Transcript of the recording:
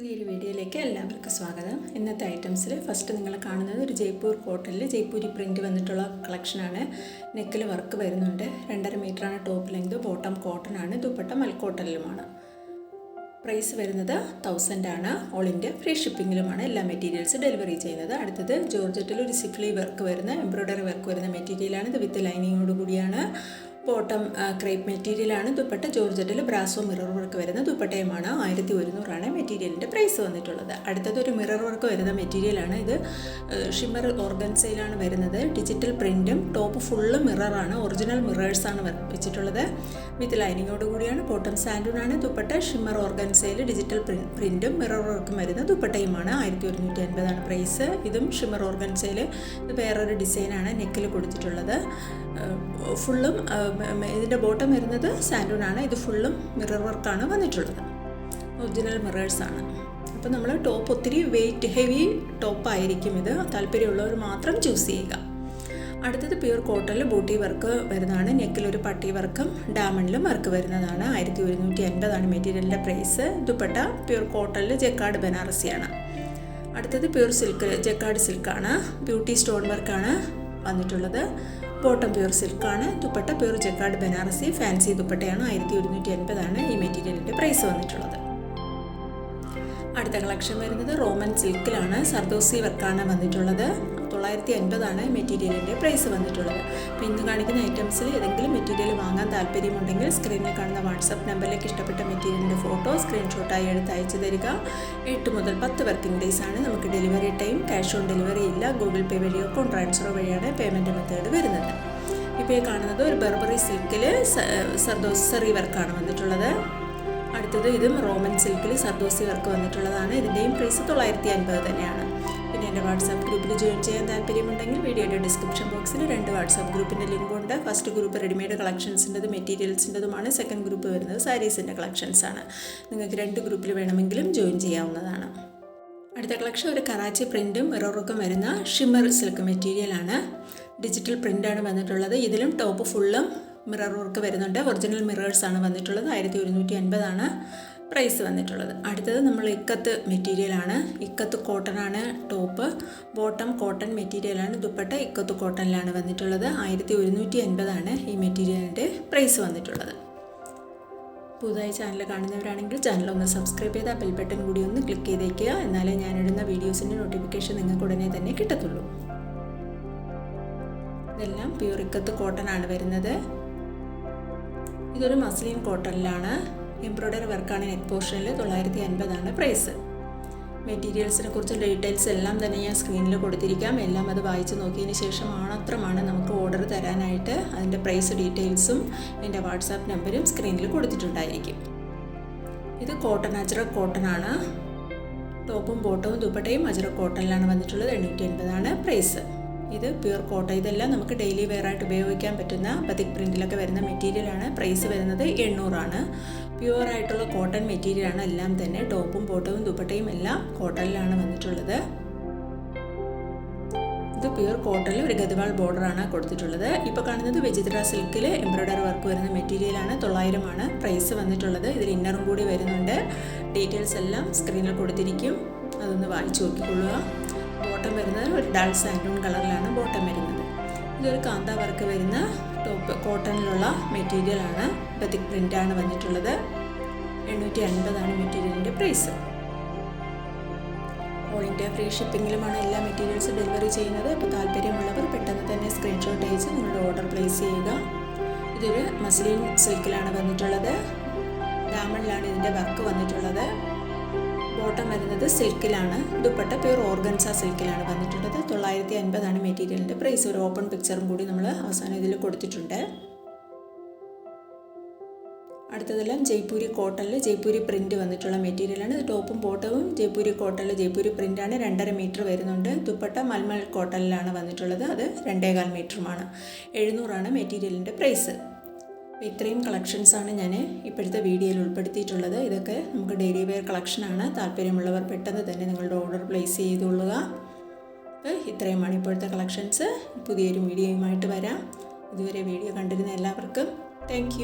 പുതിയൊരു വീഡിയോയിലേക്ക് എല്ലാവർക്കും സ്വാഗതം. ഇന്നത്തെ ഐറ്റംസിൽ ഫസ്റ്റ് നിങ്ങൾ കാണുന്നത് ഒരു ജയ്പൂർ കോട്ടണിൽ ജയ്പൂരി പ്രിന്റ് വന്നിട്ടുള്ള കളക്ഷനാണ് നെക്കിൽ വർക്ക് വരുന്നുണ്ട്. രണ്ടര മീറ്ററാണ് ടോപ്പ് ലെങ്ത് ബോട്ടം കോട്ടൺ ആണ്. ദുപ്പട്ട മൽക്കോട്ടലിലുമാണ്. പ്രൈസ് വരുന്നത് തൗസൻഡ് ആണ്. ഓൾ ഇന്ത്യ ഫ്രീ ഷിപ്പിങ്ങിലുമാണ് എല്ലാ മെറ്റീരിയൽസ് ഡെലിവറി ചെയ്യുന്നത്. അടുത്തത് ജോർജറ്റിൽ ഒരു സിഫ്ലി വർക്ക് വരുന്ന എംബ്രോയ്ഡറി വർക്ക് വരുന്ന മെറ്റീരിയലാണ് ഇത് വിത്ത് ലൈനിങ്ങോട് കൂടിയാണ്. ബോട്ടം ക്രേപ്പ് മെറ്റീരിയലാണ് ദുപ്പട്ട. ജോർജറ്റിൽ ബ്രാസോ മിറർ വർക്ക് വരുന്ന ദുപ്പട്ടയുമാണ്. ആയിരത്തി ഒരുന്നൂറാണ് മെറ്റീരിയലിന്റെ പ്രൈസ് വന്നിട്ടുള്ളത്. അടുത്തത് ഒരു മിറർ വർക്ക് വരുന്ന മെറ്റീരിയലാണ് ഇത്. ഷിമ്മർ ഓർഗൻസയിലാണ് വരുന്നത്. ഡിജിറ്റൽ പ്രിന്റും ടോപ്പ് ഫുള്ള് മിററാണ്. ഒറിജിനൽ മിറേഴ്സാണ് വെച്ചിട്ടുള്ളത് വിത്ത് ലൈനിങ്ങോട് കൂടിയാണ് ബോട്ടം സാൻഡൂണാണ് ദുപ്പട്ട. ഷിമ്മർ ഓർഗൻസയിൽ ഡിജിറ്റൽ പ്രിന്റും മിറർ വർക്കും വരുന്ന ദുപ്പട്ടയുമാണ്. ആയിരത്തി ഒരുന്നൂറ്റി അൻപതാണ് പ്രൈസ്. ഇതും ഷിമ്മർ ഓർഗൻസയിൽ വേറൊരു ഡിസൈനാണ് നെക്കിൽ കൊടുത്തിട്ടുള്ളത്. ഫുള്ളും ഇതിന്റെ ബോട്ടം വരുന്നത് സാൻഡൂൺ ആണ് ഇത് ഫുള്ളും മിറർ വർക്കാണ് വന്നിട്ടുള്ളത്. ഒറിജിനൽ മിറേഴ്സാണ്. അപ്പോൾ നമ്മൾ ടോപ്പ് ഒത്തിരി വെയിറ്റ് ഹെവി ടോപ്പായിരിക്കും ഇത്. താല്പര്യമുള്ളവർ മാത്രം ചൂസ് ചെയ്യുക. അടുത്തത് പ്യൂർ കോട്ടണിൽ ബൂട്ടി വർക്ക് വരുന്നതാണ്. നെക്കിലൊരു പട്ടി വർക്കും ഡാമണ്ടിലും വർക്ക് വരുന്നതാണ്. ആയിരത്തി ഒരുന്നൂറ്റി അൻപതാണ് മെറ്റീരിയലിന്റെ പ്രൈസ്. ദുപ്പട്ട പ്യൂർ കോട്ടണിൽ ജക്കാർഡ് ബനാറസിയാണ്. അടുത്തത് പ്യൂർ സിൽക്ക് ജക്കാർഡ് സിൽക്കാണ്. ബ്യൂട്ടി സ്റ്റോൺ വർക്കാണ് വന്നിട്ടുള്ളത്. Bottom pure സിൽക്കാണ്. Dupatta pure jacquard Banarasi fancy ദുപ്പട്ടയാണ്. ആയിരത്തി ഒരുന്നൂറ്റി അൻപതാണ് ഈ മെറ്റീരിയലിന്റെ പ്രൈസ് വന്നിട്ടുള്ളത്. അടുത്ത കളക്ഷൻ വരുന്നത് റോമൻ സിൽക്കിലാണ്. സർദോസി വർക്കാണ് വന്നിട്ടുള്ളത്. തൊള്ളായിരത്തി അൻപതാണ് മെറ്റീരിയലിന്റെ പ്രൈസ് വന്നിട്ടുള്ളത്. അപ്പോൾ ഇന്ന് കാണിക്കുന്ന ഐറ്റംസിൽ ഏതെങ്കിലും മെറ്റീരിയൽ വാങ്ങാൻ താല്പര്യമുണ്ടെങ്കിൽ സ്ക്രീനിൽ കാണുന്ന വാട്സപ്പ് നമ്പറിലേക്ക് ഇഷ്ടപ്പെട്ട മെറ്റീരിയലിന്റെ ഫോട്ടോ സ്ക്രീൻഷോട്ടായി എടുത്ത് അയച്ചു തരിക. എട്ട് മുതൽ പത്ത് വർക്കിംഗ് ഡേയ്സ് ആണ് നമുക്ക് delivery time. Cash on delivery ഇല്ല. ഗൂഗിൾ പേ വഴിയോ അക്കൗണ്ട് ട്രാൻസ്ഫറോ വഴിയാണ് പേയ്മെന്റ് മെത്തേഡ് വരുന്നത്. ഇപ്പോൾ ഈ കാണുന്നത് ഒരു ബെർബറി സിൽക്കിൽ സർദോസറി വർക്കാണ് വന്നിട്ടുള്ളത്. അടുത്തത് ഇതും റോമൻ സിൽക്കിൽ സർദോസി വർക്ക് വന്നിട്ടുള്ളതാണ്. ഇതിന്റെയും പ്രൈസ് തൊള്ളായിരത്തി അൻപത് തന്നെയാണ്. പിന്നെ എന്റെ വാട്സാപ്പ് ഗ്രൂപ്പിൽ ജോയിൻ ചെയ്യാൻ താല്പര്യമുണ്ടെങ്കിൽ വീഡിയോയുടെ ഡിസ്ക്രിപ്ഷൻ ബോക്സിൽ രണ്ട് വാട്സാപ്പ് ഗ്രൂപ്പിന്റെ ലിങ്കുണ്ട് ഫസ്റ്റ് ഗ്രൂപ്പ് റെഡിമെയ്ഡ് കളക്ഷൻസിന്റെത് മെറ്റീരിയൽസിന്റെതുമാണ് സെക്കൻഡ് ഗ്രൂപ്പ് വരുന്നത് സാരീസിന്റെ കളക്ഷൻസ് ആണ് നിങ്ങൾക്ക് രണ്ട് ഗ്രൂപ്പിൽ വേണമെങ്കിലും ജോയിൻ ചെയ്യാവുന്നതാണ്. അടുത്ത കളക്ഷൻ ഒരു കറാച്ചി പ്രിന്റും മിററുക്കും വരുന്ന ഷിമ്മർ സിൽക്ക് മെറ്റീരിയലാണ് ഡിജിറ്റൽ പ്രിന്റാണ് വന്നിട്ടുള്ളത്. ഇതിലും ടോപ്പ് ഫുള്ളും മിറർ വർക്ക് വരുന്നുണ്ട്. ഒറിജിനൽ മിറേഴ്സ് ആണ് വന്നിട്ടുള്ളത്. ആയിരത്തി ഒരുന്നൂറ്റി അൻപതാണ്. പ്രൈസ് വന്നിട്ടുള്ളത്. അടുത്തത് നമ്മൾ ഇക്കത്ത് മെറ്റീരിയലാണ് ഇക്കത്ത് കോട്ടൺ ആണ് ടോപ്പ് ബോട്ടം കോട്ടൺ മെറ്റീരിയലാണ് ദുപ്പട്ട ഇക്കത്ത് കോട്ടണിലാണ് വന്നിട്ടുള്ളത്. ആയിരത്തി ഒരുന്നൂറ്റി അൻപതാണ് ഈ മെറ്റീരിയലിന്റെ പ്രൈസ് വന്നിട്ടുള്ളത്. പുതുതായി ചാനൽ കാണുന്നവരാണെങ്കിൽ ചാനൽ ഒന്ന് സബ്സ്ക്രൈബ് ചെയ്താൽ ബെൽ ബട്ടൺ കൂടി ഒന്ന് ക്ലിക്ക് ചെയ്തേക്കുക. എന്നാലേ ഇടുന്ന വീഡിയോസിന്റെ നോട്ടിഫിക്കേഷൻ നിങ്ങൾക്ക് ഉടനെ തന്നെ കിട്ടത്തുള്ളൂ. ഇതെല്ലാം പ്യൂർ ഇക്കത്ത് കോട്ടൺ ആണ് വരുന്നത്. ഇതൊരു മസ്ലിൻ കോട്ടണിലാണ് എംബ്രോയ്ഡറി വർക്കാണ് നെറ്റ് പോർഷനിൽ തൊള്ളായിരത്തി അൻപതാണ് പ്രൈസ്. മെറ്റീരിയൽസിനെ കുറിച്ചുള്ള ഡീറ്റെയിൽസ് എല്ലാം തന്നെ ഞാൻ സ്ക്രീനിൽ കൊടുത്തിരിക്കാം. എല്ലാം അത് വായിച്ച് നോക്കിയതിന് ശേഷം മാത്രമാണ് നമുക്ക് ഓർഡർ തരാനായിട്ട് അതിന്റെ പ്രൈസ് ഡീറ്റെയിൽസും എന്റെ വാട്സാപ്പ് നമ്പരും സ്ക്രീനിൽ കൊടുത്തിട്ടുണ്ടായിരിക്കും. ഇത് കോട്ടൺ അജറ കോട്ടൺ ആണ്. ടോപ്പും ബോട്ടവും ദുപ്പട്ടയും അജറ കോട്ടണിലാണ് വന്നിട്ടുള്ളത്. എണ്ണൂറ്റി എൺപതാണ് പ്രൈസ്. ഇത് പ്യൂർ കോട്ട ഇതെല്ലാം നമുക്ക് ഡെയിലി വെയർ ആയിട്ട് ഉപയോഗിക്കാൻ പറ്റുന്ന ബതിക് പ്രിന്റിലൊക്കെ വരുന്ന മെറ്റീരിയലാണ്. പ്രൈസ് വരുന്നത് എണ്ണൂറാണ്. പ്യുവർ ആയിട്ടുള്ള കോട്ടൺ മെറ്റീരിയലാണ് എല്ലാം തന്നെ. ടോപ്പും ബോട്ടവും ദുപ്പട്ടയും എല്ലാം കോട്ടണിലാണ് വന്നിട്ടുള്ളത്. ഇത് പ്യുവർ കോട്ടണിൽ ഒരു ഗതിവാൾ ബോർഡറാണ് കൊടുത്തിട്ടുള്ളത്. ഇപ്പോൾ കാണുന്നത് വെജിത്ര സിൽക്കിൽ എംബ്രോയ്ഡറി വർക്ക് വരുന്ന മെറ്റീരിയലാണ് തൊള്ളായിരമാണ് പ്രൈസ് വന്നിട്ടുള്ളത്. ഇതിൽ ഇന്നറും കൂടി വരുന്നുണ്ട്. ഡീറ്റെയിൽസ് എല്ലാം സ്ക്രീനിൽ കൊടുത്തിരിക്കും. അതൊന്ന് വായിച്ചു നോക്കിക്കൊള്ളുക. ബോട്ടം വരുന്നത് ഒരു ഡാൾ സാൻഡൂൺ കളറിലാണ് ബോട്ടം വരുന്നത്. ഇതൊരു കാന്ത വർക്ക് വരുന്ന ടോപ്പ് കോട്ടണിലുള്ള മെറ്റീരിയലാണ് പ്രിന്റ് ആണ് വന്നിട്ടുള്ളത്. എണ്ണൂറ്റി അൻപതാണ് മെറ്റീരിയലിന്റെ പ്രൈസ് ഓൾ ഇന്ത്യ ഫ്രീ ഷിപ്പിങ്ങിലുമാണ് എല്ലാ മെറ്റീരിയൽസും ഡെലിവറി ചെയ്യുന്നത്. അപ്പോൾ താല്പര്യമുള്ളവർ പെട്ടെന്ന് തന്നെ സ്ക്രീൻഷോട്ട് അയച്ച് നിങ്ങളുടെ ഓർഡർ പ്ലേസ് ചെയ്യുക. ഇതൊരു മസ്ലിൻ സിൽക്കിലാണ് വന്നിട്ടുള്ളത്. ഡാമണിലാണ് ഇതിന്റെ വർക്ക് വന്നിട്ടുള്ളത്. ബോട്ടം വരുന്നത് സിൽക്കിലാണ്. ദുപ്പട്ട പ്യൂർ ഓർഗൻസ സിൽക്കിലാണ് വന്നിട്ടുള്ളത്. തൊള്ളായിരത്തി അൻപതാണ് മെറ്റീരിയലിന്റെ പ്രൈസ്. ഒരു ഓപ്പൺ പിക്ചറും കൂടി നമ്മൾ അവസാനം ഇതിൽ കൊടുത്തിട്ടുണ്ട്. അടുത്തതെല്ലാം ജയ്പൂരി കോട്ടണിൽ ജയ്പൂരി പ്രിന്റ് വന്നിട്ടുള്ള മെറ്റീരിയലാണ്. ടോപ്പും ബോട്ടവും ജയ്പൂരി കോട്ടണിൽ ജയ്പൂരി പ്രിന്റാണ് രണ്ടര മീറ്റർ വരുന്നുണ്ട്. ദുപ്പട്ട മൽമൽ കോട്ടണിലാണ് വന്നിട്ടുള്ളത്. അത് രണ്ടേകാൽ മീറ്ററുമാണ്. എഴുന്നൂറാണ് മെറ്റീരിയലിന്റെ പ്രൈസ്. അപ്പോൾ ഇത്രയും കളക്ഷൻസാണ് ഞാൻ ഇപ്പോഴത്തെ വീഡിയോയിൽ ഉൾപ്പെടുത്തിയിട്ടുള്ളത്. ഇതൊക്കെ നമുക്ക് ഡെയിലി വെയർ കളക്ഷനാണ് താല്പര്യമുള്ളവർ പെട്ടെന്ന് തന്നെ നിങ്ങളുടെ ഓർഡർ പ്ലേസ് ചെയ്തുകൊള്ളുക അപ്പോൾ ഇത്രയുമാണ് ഇപ്പോഴത്തെ കളക്ഷൻസ് പുതിയൊരു വീഡിയോയുമായിട്ട് വരാം. ഇതുവരെ വീഡിയോ കണ്ടിരുന്ന എല്ലാവർക്കും താങ്ക്